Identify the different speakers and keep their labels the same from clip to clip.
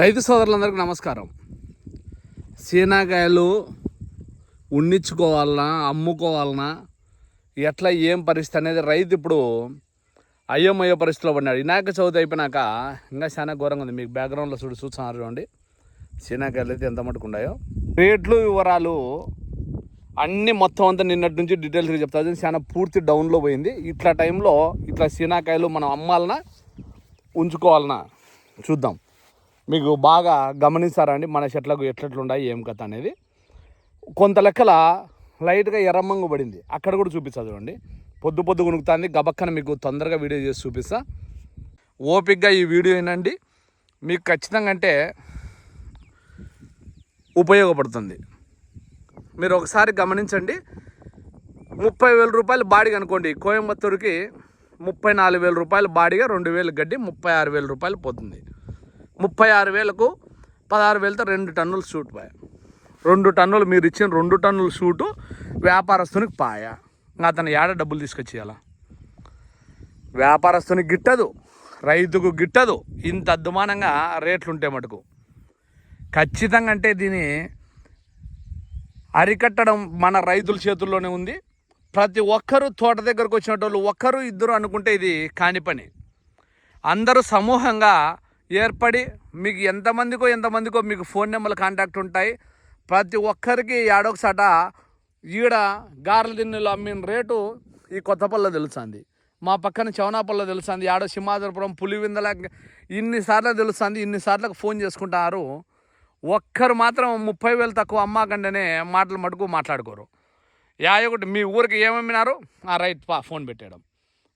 Speaker 1: రైతు సోదరులందరికీ నమస్కారం. సీనాకాయలు ఉండించుకోవాలనా అమ్ముకోవాలనా ఎట్లా ఏం పరిస్థితి అనేది రైతు ఇప్పుడు అయ్యమయ్యే పరిస్థితిలో పడినాడు వినాయక చవితి అయిపోయినాక ఇంకా చాలా ఘోరంగా ఉంది. మీకు బ్యాక్గ్రౌండ్లో చూడు చూస్తున్నారు చూడండి. సీనాకాయలు అయితే ఎంత మటుకు ఉన్నాయో. రేట్లు వివరాలు అన్నీ మొత్తం అంతా నిన్నటి నుంచి డీటెయిల్స్గా చెప్తా చాలా పూర్తి డౌన్లో పోయింది. ఇట్లా టైంలో ఇట్లా సీనాకాయలు మనం అమ్మాలనా ఉంచుకోవాలనా చూద్దాం. మీకు బాగా గమనిస్తారా అండి? మన చెట్లకు ఎట్లెట్లున్నాయి ఏం కథ అనేది. కొంత లెక్కల లైట్గా ఎర్రమ్మంగు పడింది. అక్కడ కూడా చూపిస్తా చూడండి. పొద్దు పొద్దు కొనుకుతుంది గబక్కన మీకు తొందరగా వీడియో చేసి చూపిస్తా. ఓపిక్గా ఈ వీడియో ఏంటండి మీకు ఖచ్చితంగా అంటే ఉపయోగపడుతుంది. మీరు ఒకసారి గమనించండి. ముప్పై వేల రూపాయలు బాడీగా అనుకోండి. కోయంబత్తూరుకి ముప్పై నాలుగు వేల రూపాయలు బాడీగా రెండు వేలు గడ్డి ముప్పై ఆరు వేల రూపాయలు పోతుంది. ముప్పై ఆరు వేలకు పదహారు వేలతో రెండు టన్నులు సూట్ పాయ. రెండు టన్నులు మీరు ఇచ్చిన రెండు టన్నులు సూటు వ్యాపారస్తునికి పాయ. ఇంకా అతను ఏడ డబ్బులు తీసుకొచ్చేయాల? వ్యాపారస్తునికి గిట్టదు రైతుకు గిట్టదు. ఇంత అద్దుమానంగా రేట్లు ఉంటే మటుకు. ఖచ్చితంగా అంటే దీని అరికట్టడం మన రైతుల చేతుల్లోనే ఉంది. ప్రతి ఒక్కరూ తోట దగ్గరకు వచ్చినట్టు ఒక్కరు ఇద్దరు అనుకుంటే ఇది కాని పని. అందరూ సమూహంగా ఏర్పడి మీకు ఎంతమందికో ఎంతమందికో మీకు ఫోన్ నెంబర్లు కాంటాక్ట్ ఉంటాయి. ప్రతి ఒక్కరికి ఏడొకసాట ఈడ గారెల దిన్నెలు అమ్మిన రేటు ఈ కొత్తపల్ల తెలుస్తుంది. మా పక్కన చవనాపల్లె తెలుస్తుంది. ఆడ సింహాద్రపురం పులివిందల ఇన్నిసార్లు తెలుస్తుంది. ఇన్నిసార్లకు ఫోన్ చేసుకుంటారు. ఒక్కరు మాత్రం ముప్పై వేలు తక్కువ అమ్మాకంటేనే మాటలు మటుకు మాట్లాడుకోరు. యా ఒకటి మీ ఊరికి ఏమమ్మినారు? ఆ రైట్ పా ఫోన్ పెట్టేయడం.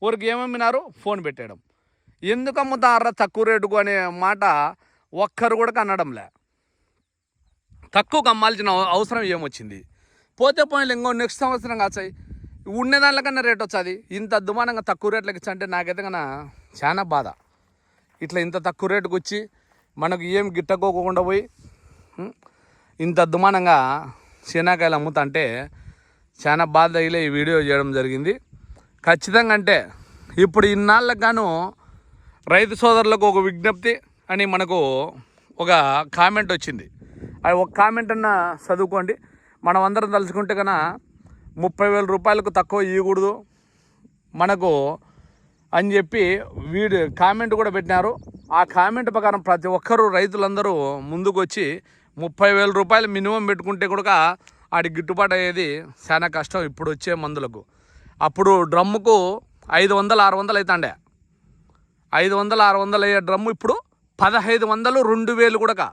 Speaker 1: ఊరికి ఏమమ్మినారు? ఫోన్ పెట్టేయడం. ఎందుకు అమ్ముతారా తక్కువ రేటుకు అనే మాట ఒక్కరు కూడా కనడంలే. తక్కువకు అమ్మాల్సిన అవసరం ఏమొచ్చింది? పోతే పోయిన ఇంకో నెక్స్ట్ సంవత్సరం కాచాయి ఉండే దానికన్నా రేట్ వచ్చేది. ఇంత అద్దుమానంగా తక్కువ రేట్లకు ఇచ్చంటే అంటే నాకైతే కన్నా చాలా బాధ. ఇట్లా ఇంత తక్కువ రేటుకు వచ్చి మనకు ఏం గిట్టకోకుండా పోయి ఇంత అద్దుమానంగా శనాకాయలు అమ్ముతా అంటే చాలా బాధ తగిలే ఈ వీడియో చేయడం జరిగింది. ఖచ్చితంగా అంటే ఇప్పుడు ఇన్నాళ్ళకు గాను రైతు సోదరులకు ఒక విజ్ఞప్తి అని మనకు ఒక కామెంట్ వచ్చింది. అది ఒక కామెంట్ అన్న చదువుకోండి. మనం అందరం తలుచుకుంటే కన్నా ముప్పై వేల రూపాయలకు తక్కువ ఇవ్వకూడదు మనకు అని చెప్పి వీడు కామెంట్ కూడా పెట్టినారు. ఆ కామెంట్ ప్రకారం ప్రతి ఒక్కరూ రైతులందరూ ముందుకు వచ్చి ముప్పై వేల రూపాయలు మినిమం పెట్టుకుంటే కూడా ఆడి గిట్టుబాటు అయ్యేది చాలా కష్టం. ఇప్పుడు వచ్చే మందులకు. అప్పుడు డ్రమ్ముకు ఐదు వందలు ఆరు వందలు అవుతాండే. ఐదు వందలు ఆరు వందలు అయ్యే డ్రమ్ము ఇప్పుడు పదహైదు వందలు రెండు వేలు కూడా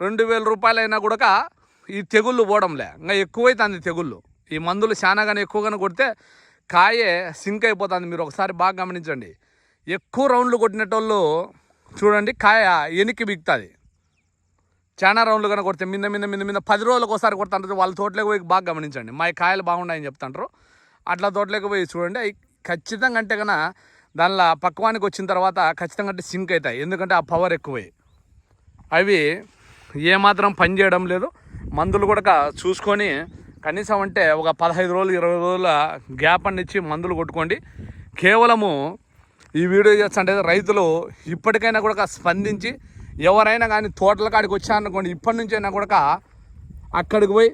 Speaker 1: రెండు వేల రూపాయలు అయినా కూడా ఈ తెగుళ్ళు పోవడంలే. ఇంకా ఎక్కువైతుంది తెగుళ్ళు. ఈ మందులు చాలాగానే ఎక్కువగానే కొడితే కాయే సింక్ అయిపోతుంది. మీరు ఒకసారి బాగా గమనించండి. ఎక్కువ రౌండ్లు కొట్టినటోళ్ళు చూడండి కాయ ఎనికి బిగుతుంది. చాలా రౌండ్లు కనుక కొడితే మిన్న మిన్న మిన్న మిన్న పది రోజులకు ఒకసారి కొడుతుంటారు వాళ్ళ తోటలోకి పోయి బాగా గమనించండి. మా కాయలు బాగున్నాయని చెప్తుంటారు అట్లా తోటలోకి పోయి చూడండి. ఖచ్చితంగా అంటే కన్నా దానిలో పక్వానికి వచ్చిన తర్వాత ఖచ్చితంగా అంటే సింక్ అవుతాయి. ఎందుకంటే ఆ పవర్ ఎక్కువై. అవి ఏమాత్రం పని చేయడం లేదు. మందులు కూడా చూసుకొని కనీసం అంటే ఒక పదహైదు రోజులు ఇరవై రోజుల గ్యాప్ అని ఇచ్చి మందులు కొట్టుకోండి. కేవలము ఈ వీడియో చేస్తుంటే రైతులు ఇప్పటికైనా కూడా స్పందించి ఎవరైనా కానీ తోటల కాడికి వచ్చారనుకోండి ఇప్పటి నుంచి అయినా కూడా అక్కడికి పోయి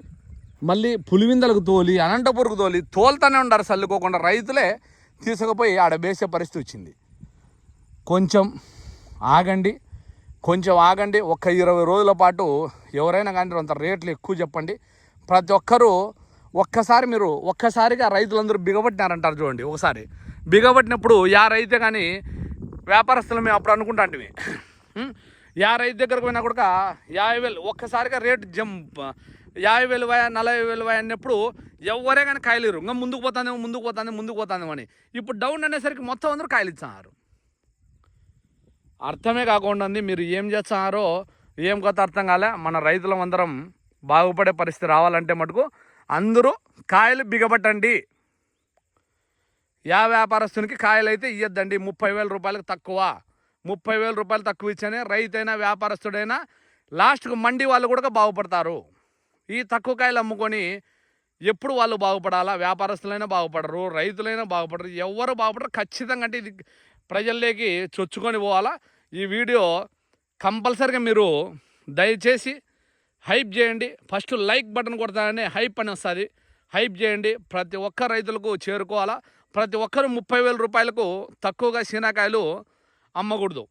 Speaker 1: మళ్ళీ పులివిందలకు తోలి అనంతపురకు తోలి తోలుతూనే ఉండరు చల్లుకోకుండా రైతులే తీసుకుపోయి ఆడ వేసే పరిస్థితి వచ్చింది. కొంచెం ఆగండి కొంచెం ఆగండి ఒక్క ఇరవై రోజుల పాటు ఎవరైనా కానీ అంత రేట్లు ఎక్కువ చెప్పండి. ప్రతి ఒక్కరూ ఒక్కసారి మీరు ఒక్కసారిగా రైతులందరూ బిగబట్టినారంటారు చూడండి ఒకసారి. బిగబట్టినప్పుడు యా రైతే కానీ వ్యాపారస్తులు మేము అప్పుడు అనుకుంటాంటివి యా రైతు దగ్గరకు పోయినా కూడా యాభై వేలు ఒక్కసారిగా రేటు జంప్ యాభై వేలు పోయా నలభై వేలు పోయా అన్నప్పుడు ఎవరే కానీ కాయలేరు. ఇంకా ముందుకు పోతానేమో ముందుకు పోతాంది ముందుకు పోతానేమో అని. ఇప్పుడు డౌన్ అనేసరికి మొత్తం అందరూ కాయలు ఇచ్చారు అర్థమే కాకుండా ఉంది మీరు ఏం చేస్తున్నారో ఏం కొత్త అర్థం కాలే. మన రైతులం అందరం బాగుపడే పరిస్థితి రావాలంటే మటుకు అందరూ కాయలు బిగబట్టండి. యా వ్యాపారస్తునికి కాయలు అయితే ఇయ్యద్దండి. ముప్పై వేల రూపాయలకు తక్కువ. ముప్పై వేల రూపాయలు తక్కువ ఇచ్చానే రైతైనా వ్యాపారస్తుడైనా లాస్ట్కు మండి వాళ్ళు కూడా బాగుపడతారు. ఈ తక్కువ కాయలు అమ్ముకొని ఎప్పుడు వాళ్ళు బాగుపడాలా? వ్యాపారస్తులైనా బాగుపడరు రైతులైనా బాగుపడరు ఎవరు బాగుపడరు. ఖచ్చితంగా అంటే ఇది ప్రజల్లోకి చొచ్చుకొని పోవాలా? ఈ వీడియో కంపల్సరిగా మీరు దయచేసి హైప్ చేయండి. ఫస్ట్ లైక్ బటన్ కొడతానే హైప్ అని వస్తుంది. హైప్ చేయండి. ప్రతి ఒక్క రైతులకు చేరుకోవాలా? ప్రతి ఒక్కరు ముప్పై వేల రూపాయలకు తక్కువగా శీనాకాయలు అమ్మకూడదు.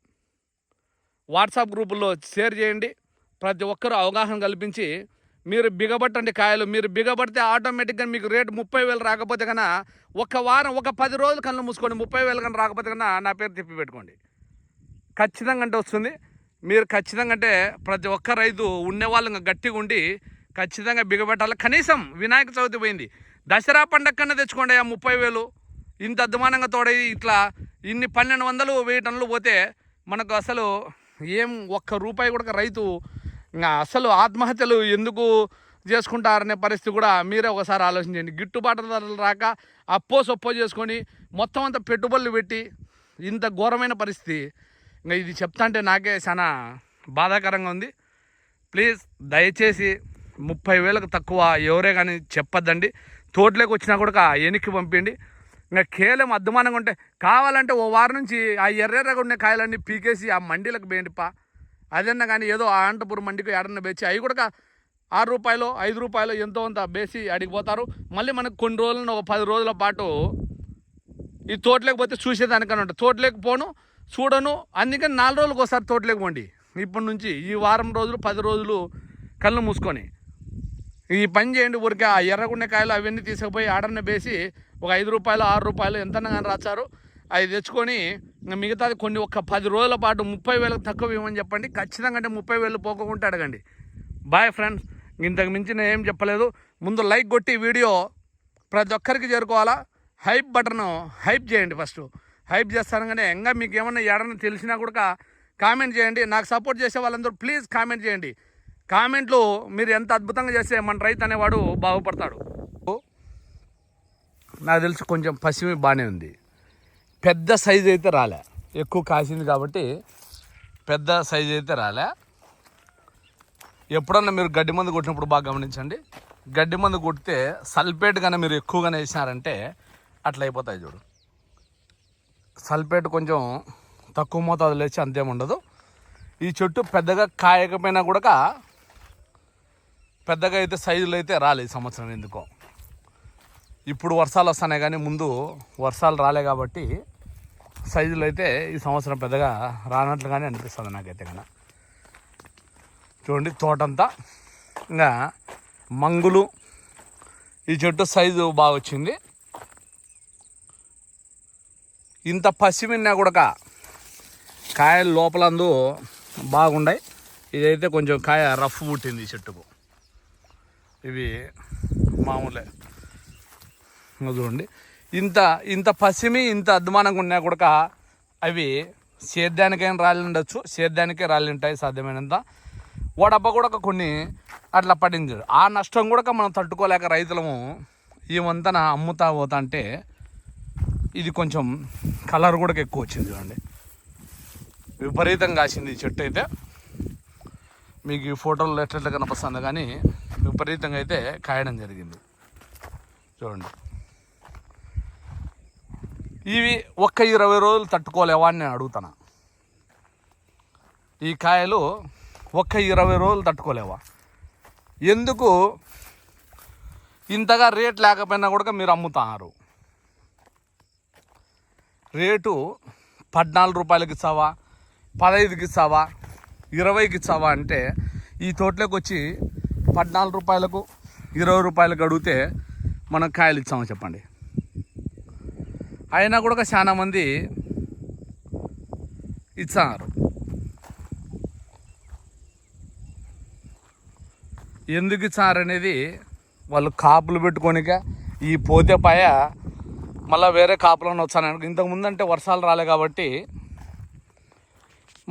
Speaker 1: వాట్సాప్ గ్రూపుల్లో షేర్ చేయండి. ప్రతి ఒక్కరూ అవగాహన కల్పించి మీరు బిగబట్టండి కాయలు. మీరు బిగబడితే ఆటోమేటిక్గా మీకు రేటు ముప్పై వేలు రాకపోతే కన్నా ఒక వారం ఒక పది రోజులు కళ్ళు మూసుకోండి. ముప్పై వేలు కన్నా రాకపోతే కన్నా నా పేరు తిప్పి పెట్టుకోండి. ఖచ్చితంగా అంటే వస్తుంది. మీరు ఖచ్చితంగా అంటే ప్రతి ఒక్క రైతు ఉండేవాళ్ళు గట్టిగా ఉండి ఖచ్చితంగా బిగబెట్టాలి. కనీసం వినాయక చవితి పోయింది. దసరా పండగ కన్నా తెచ్చుకోండి ఆ ముప్పై వేలు. ఇంత అద్మానంగా తోడై ఇట్లా ఇన్ని పన్నెండు వందలు వెయ్యి టన్నులు పోతే మనకు అసలు ఏం ఒక్క రూపాయి కూడా రైతు ఇంకా అసలు ఆత్మహత్యలు ఎందుకు చేసుకుంటారనే పరిస్థితి కూడా మీరే ఒకసారి ఆలోచించండి గిట్టుబాటు ధరలు రాక అప్పో సొప్పో చేసుకొని మొత్తం అంతా పెట్టుబడులు పెట్టి ఇంత ఘోరమైన పరిస్థితి. ఇంకా ఇది చెప్తా అంటే నాకే చాలా బాధాకరంగా ఉంది. ప్లీజ్ దయచేసి ముప్పై వేలకు తక్కువ ఎవరే కానీ చెప్పొద్దండి. తోటలోకి వచ్చినా కూడా వెనక్కి పంపించండి ఇంకా కేవలం అద్దుమానంగా ఉంటే కావాలంటే ఓ వారం నుంచి ఆ ఎర్రెర్రగా ఉండే కాయలన్నీ పీకేసి ఆ మండీలకు వేయండిపా. అదన్నా కానీ ఏదో ఆ అనంతపురం మండికి ఎడన్న బేచి అవి కూడా ఆరు రూపాయలు ఐదు రూపాయలు ఎంతో అంత బేసి అడిగిపోతారు మళ్ళీ మనకు కొన్ని రోజులను ఒక పది రోజుల పాటు ఈ తోటలోకి పోతే చూసేదానికని ఉంటుంది. తోటలోకి పోను చూడను అందుకని నాలుగు రోజులకు ఒకసారి తోటలోకి పోండి. ఇప్పటి నుంచి ఈ వారం రోజులు పది రోజులు కళ్ళు మూసుకొని. ఈ పని చేయండి ఊరికే ఆ ఎర్రగుండెకాయలు అవన్నీ తీసుకుపోయి ఆడన్న వేసి ఒక ఐదు రూపాయలు ఆరు రూపాయలు ఎంతన్నా కానీ రాచారు. అది తెచ్చుకొని ఇంకా మిగతాది కొన్ని ఒక పది రోజుల పాటు ముప్పై వేలకు తక్కువ ఇవ్వమని చెప్పండి. ఖచ్చితంగా అంటే ముప్పై వేలు పోకుండా అడగండి. బాయ్ ఫ్రెండ్స్ ఇంతకు మించి నేను ఏం చెప్పలేదు. ముందు లైక్ కొట్టి వీడియో ప్రతి ఒక్కరికి చేరుకోవాలా? హైప్ బటన్ హైప్ చేయండి ఫస్ట్ హైప్ చేస్తానగానే ఇంకా మీకు ఏమన్నా ఏడన్నా తెలిసినా కూడా కామెంట్ చేయండి. నాకు సపోర్ట్ చేసే వాళ్ళందరూ ప్లీజ్ కామెంట్ చేయండి. కామెంట్లు మీరు ఎంత అద్భుతంగా చేస్తే మన రైతు అనేవాడు బాగుపడతాడు. నాకు తెలిసి కొంచెం పసిమి బాగానే ఉంది. పెద్ద సైజ్ అయితే రాలే. ఎక్కువ కాసింది కాబట్టి పెద్ద సైజ్ అయితే రాలే. ఎప్పుడన్నా మీరు గడ్డి మందు కొట్టినప్పుడు బాగా గమనించండి. గడ్డి మందు కొడితే సల్ఫేట్ కానీ మీరు ఎక్కువగానే వేసినారంటే అట్లా అయిపోతాయి చూడు. సల్ఫేట్ కొంచెం తక్కువ మోతాదులో వేసి అంతేముండదు ఈ చెట్టు పెద్దగా కాయకపోయినా కూడా పెద్దగా అయితే సైజులు అయితే రాలేదు ఈ సంవత్సరం ఎందుకో. ఇప్పుడు వర్షాలు వస్తున్నాయి కానీ ముందు వర్షాలు రాలే కాబట్టి సైజులు అయితే ఈ సంవత్సరం పెద్దగా రానట్లుగానే అనిపిస్తుంది నాకైతే కన్నా చూడండి తోటంతా. ఇంకా మంగులు. ఈ చెట్టు సైజు బాగా వచ్చింది. ఇంత పసిమిన్నా కూడా కాయలు లోపలందు బాగుండాయి. ఇదైతే కొంచెం కాయ రఫ్ పుట్టింది ఈ చెట్టుకు. ఇవి మామూలే. చూడండి. ఇంత ఇంత పసిమి ఇంత అద్మానంగా ఉన్నా కూడా అవి సేద్యానికైనా రాలి ఉండొచ్చు సేద్యానికే రాలి ఉంటాయి సాధ్యమైనంత. వాడబ్బ కూడా కొన్ని అట్లా పడింది. ఆ నష్టం కూడా మనం తట్టుకోలేక రైతులము ఈ వంతన అమ్ముతా పోతా అంటే ఇది కొంచెం కలర్ కూడా ఎక్కువ వచ్చింది చూడండి. విపరీతంగా కాసింది ఈ చెట్టు అయితే. మీకు ఈ ఫోటోలు ఎట్లెట్లా కనిపిస్తుంది కానీ విపరీతంగా అయితే కాయడం జరిగింది. చూడండి. ఇవి ఒక్క ఇరవై రోజులు తట్టుకోలేవా అని నేను అడుగుతాను ఈ కాయలు ఒక్క ఇరవై రోజులు తట్టుకోలేవా ఎందుకు? ఇంతగా రేట్ లేకపోయినా కూడా మీరు అమ్ముతారు. రేటు పద్నాలుగు రూపాయలకి ఇస్తావా? పదహైదుకి ఇస్తావా? ఇరవైకి ఇస్తావా అంటే ఈ తోటలోకి వచ్చి పద్నాలుగు రూపాయలకు ఇరవై రూపాయలకు అడిగితే మనం కాయలు ఇచ్చామో చెప్పండి. అయినా కూడా చాలా మంది ఇచ్చారు. ఎందుకు ఇచ్చారు అనేది వాళ్ళు కాపులు పెట్టుకోనిక ఈ పోతే పాయ మళ్ళీ వేరే కాపులను వచ్చాను ఇంతకు అంటే వర్షాలు రాలే కాబట్టి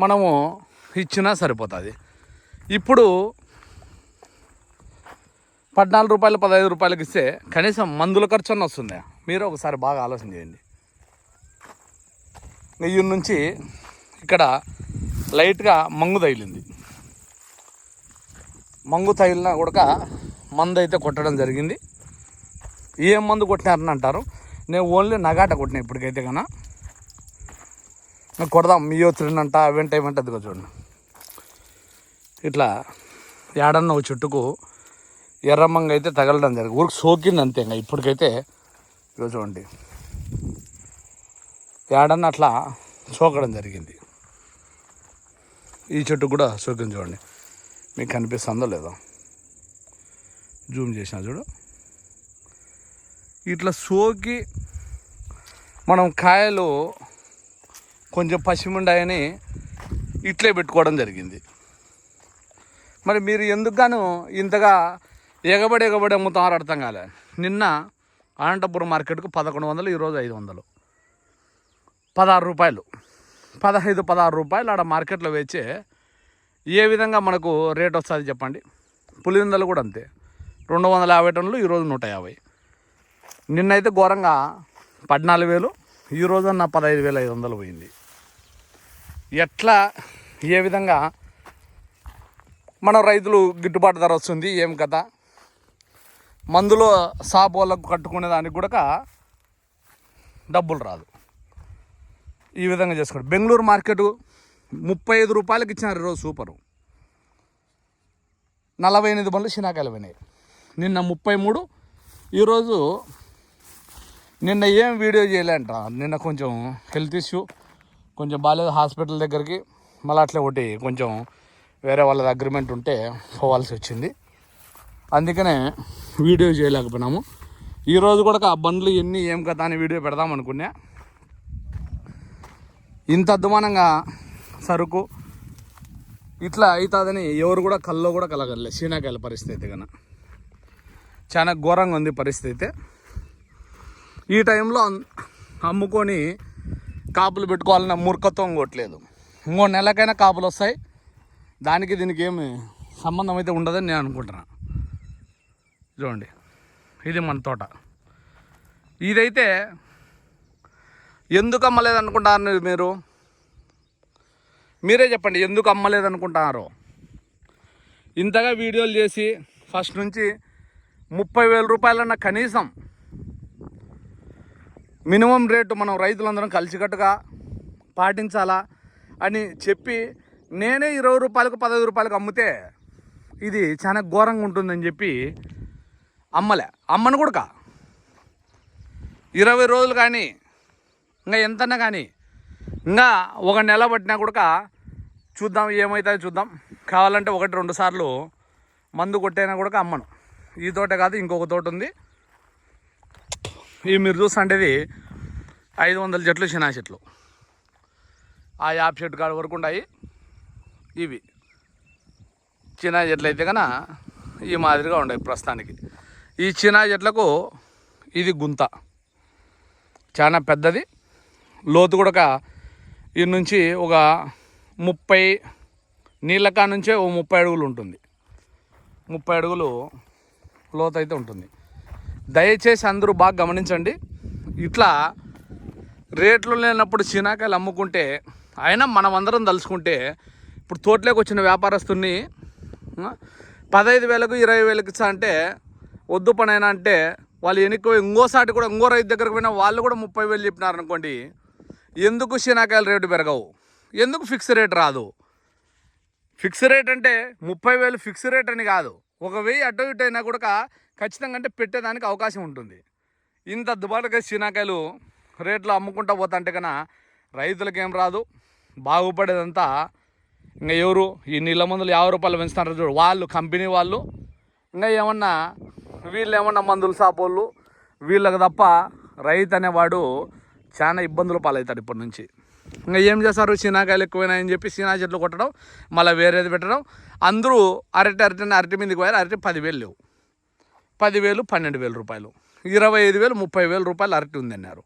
Speaker 1: మనము ఇచ్చినా సరిపోతుంది. ఇప్పుడు పద్నాలుగు రూపాయలు పదహైదు రూపాయలకి ఇస్తే కనీసం మందుల ఖర్చు అన్న వస్తుంది? మీరు ఒకసారి బాగా ఆలోచన చేయండి. నెయ్యి నుంచి ఇక్కడ లైట్గా మంగు తగిలింది. మంగు తగిలినా కూడా మందు అయితే కొట్టడం జరిగింది. ఏం మందు కొట్టినారని అంటారు? నేను ఓన్లీ నగాట కొట్టిన ఇప్పటికైతే కన్నా. కొడదాం. మియో త్రిన్ అంట అవెంట్ ఏమంటే చూడండి. ఇట్లా ఏడన్న ఒక చెట్టుకు ఎర్రమ్మంగా అయితే తగలడం జరిగింది. ఊరికి సోకింది అంతే ఇంకా ఇప్పటికైతే. ఇదిగో చూడండి. ఏడన్న అట్లా సోకడం జరిగింది. ఈ చెట్టు కూడా సోకింది చూడండి. మీకు కనిపిస్తుందో లేదో. జూమ్ చేసిన చూడు. ఇట్లా సోకి మనం కాయలు కొంచెం పసిముండాయని ఇట్లే పెట్టుకోవడం జరిగింది. మరి మీరు ఎందుకుగాను ఇంతగా ఎగబడి ఎగబడి అమ్ముతామని అర్థం కాలే. నిన్న అనంతపురం మార్కెట్కు పదకొండు వందలు ఈరోజు ఐదు వందలు. పదహారు రూపాయలు. పదహైదు పదహారు రూపాయలు ఆడ మార్కెట్లో వేచే ఏ విధంగా మనకు రేట్ వస్తుంది చెప్పండి? పులిందలు కూడా అంతే. రెండు వందల యాభై టన్నులు ఈరోజు నూట యాభై. నిన్నైతే ఘోరంగా పద్నాలుగు వేలు ఈరోజు నా పదహైదు వేల ఐదు వందలు పోయింది. ఎట్లా ఏ విధంగా మన రైతులు గిట్టుబాటు ధర వస్తుంది ఏం కథ? మందులో సాపు వాళ్ళకు కట్టుకునే దానికి కూడా డబ్బులు రాదు. ఈ విధంగా చేసుకోండి. బెంగళూరు మార్కెట్ ముప్పై ఐదు రూపాయలకి ఇచ్చినారు ఈరోజు సూపరు. నలభై ఎనిమిది బండ్లు శనాకాయలు పోయినాయి. నిన్న ముప్పై మూడు. ఈరోజు నిన్న ఏం వీడియో చేయలేంట నిన్న కొంచెం హెల్త్ ఇష్యూ. కొంచెం బాగాలేదు హాస్పిటల్ దగ్గరికి. మళ్ళీ అట్లే ఒకటి కొంచెం వేరే వాళ్ళది అగ్రిమెంట్ ఉంటే పోవాల్సి వచ్చింది. అందుకనే వీడియో చేయలేకపోయినాము. ఈరోజు కూడా ఆ బండ్లు ఎన్ని ఏం కదా అని వీడియో పెడదాం అనుకున్నా. ఇంత అద్దుమానంగా సరుకు ఇట్లా అవుతుందని ఎవరు కూడా కల్లో కూడా కలగలే శీనాకాయల పరిస్థితి కన్నా. చాలా ఘోరంగా ఉంది పరిస్థితి. అయితే ఈ టైంలో అమ్ముకొని కాపులు పెట్టుకోవాలన్న మూర్ఖత్వం కొట్టలేదు. ఇంకో నెలకైనా కాపులు వస్తాయి. దానికి దీనికి ఏమి సంబంధం అయితే ఉండదని నేను అనుకుంటున్నా. చూడండి. ఇది మన తోట. ఇదైతే ఎందుకు అమ్మలేదు అనుకుంటారు మీరు మీరే చెప్పండి ఎందుకు అమ్మలేదు అనుకుంటున్నారు ఇంతగా వీడియోలు చేసి ఫస్ట్ నుంచి ముప్పై వేల రూపాయలన్న కనీసం మినిమం రేటు మనం రైతులందరం కలిసికట్టుగా పాటించాలా అని చెప్పి నేనే ఇరవై రూపాయలకు పదహైదు రూపాయలకు అమ్మితే ఇది చాలా ఘోరంగా ఉంటుందని చెప్పి అమ్మలే. అమ్మను కూడా ఇరవై రోజులు కానీ ఇంకా ఎంతన్నా కానీ ఇంకా ఒక నెల పట్టినా కూడా చూద్దాం ఏమవుతుందో చూద్దాం. కావాలంటే ఒకటి రెండు సార్లు మందు కొట్టైనా కూడా అమ్మను. ఈ తోట కాదు ఇంకొక తోట ఉంది. ఈ మీరు చూస్తుంటేది ఐదు వందల చెట్లు చిన్న చెట్లు. ఆ యాప్ చెట్టు కాడ వరకు ఉన్నాయి ఇవి. చిన్న చెట్లు అయితే కన ఈ మాదిరిగా ఉన్నాయి ప్రస్తుతానికి. ఈ చిన్న చెట్లకు ఇది గుంత. చాలా పెద్దది. లోతు కూడా ఈ నుంచి ఒక ముప్పై నీళ్ళ కా నుంచే ఓ ముప్పై అడుగులు ఉంటుంది. ముప్పై అడుగులు లోతు అయితే ఉంటుంది. దయచేసి అందరూ బాగా గమనించండి. ఇట్లా రేట్లు లేనప్పుడు చీనాకాయలు అమ్ముకుంటే అయినా మనం అందరం తలుచుకుంటే ఇప్పుడు తోటలోకి వచ్చిన వ్యాపారస్తుని పదహైదు వేలకు ఇరవై వేలకు ఇచ్చా అంటే వద్దు పనైనా అంటే వాళ్ళు వెనక్కి ఇంకోసాటి కూడా ఇంకో రైతు దగ్గరకు పోయినా వాళ్ళు కూడా ముప్పై వేలు చెప్పినారు అనుకోండి ఎందుకు శీనాకాయల రేటు పెరగవు? ఎందుకు ఫిక్స్ రేట్ రాదు? ఫిక్స్ రేట్ అంటే ముప్పై వేలు ఫిక్స్ రేట్ అని కాదు. ఒక వెయ్యి అటు ఇటు అయినా కూడా ఖచ్చితంగా అంటే పెట్టేదానికి అవకాశం ఉంటుంది. ఇంత దుబాటుగా శీనాకాయలు రేట్లు అమ్ముకుంటా పోతుంటే కన్నా రైతులకేం రాదు? బాగుపడేదంతా ఇంకా ఎవరు? ఈ నీళ్ళ మందులు యాభై రూపాయలు పెంచుతారు చూడు. వాళ్ళు కంపెనీ వాళ్ళు. ఇంకా ఏమన్నా వీళ్ళు ఏమన్నా మందులు సాపోళ్ళు? వీళ్ళకి తప్ప రైతు అనేవాడు చాలా ఇబ్బందులు పాలవుతాడు ఇప్పటి నుంచి. ఇంకా ఏం చేస్తారు? శీనాకాయలు ఎక్కువైనాయని చెప్పి శీనా చెట్లు కొట్టడం మళ్ళీ వేరేది పెట్టడం. అందరూ అరటి అరటి అరటి మీదకి పోయారు. అరటి పదివేలు లేవు. పదివేలు పన్నెండు వేల రూపాయలు. ఇరవై ఐదు వేలు ముప్పై వేల రూపాయలు అరటి ఉందన్నారు.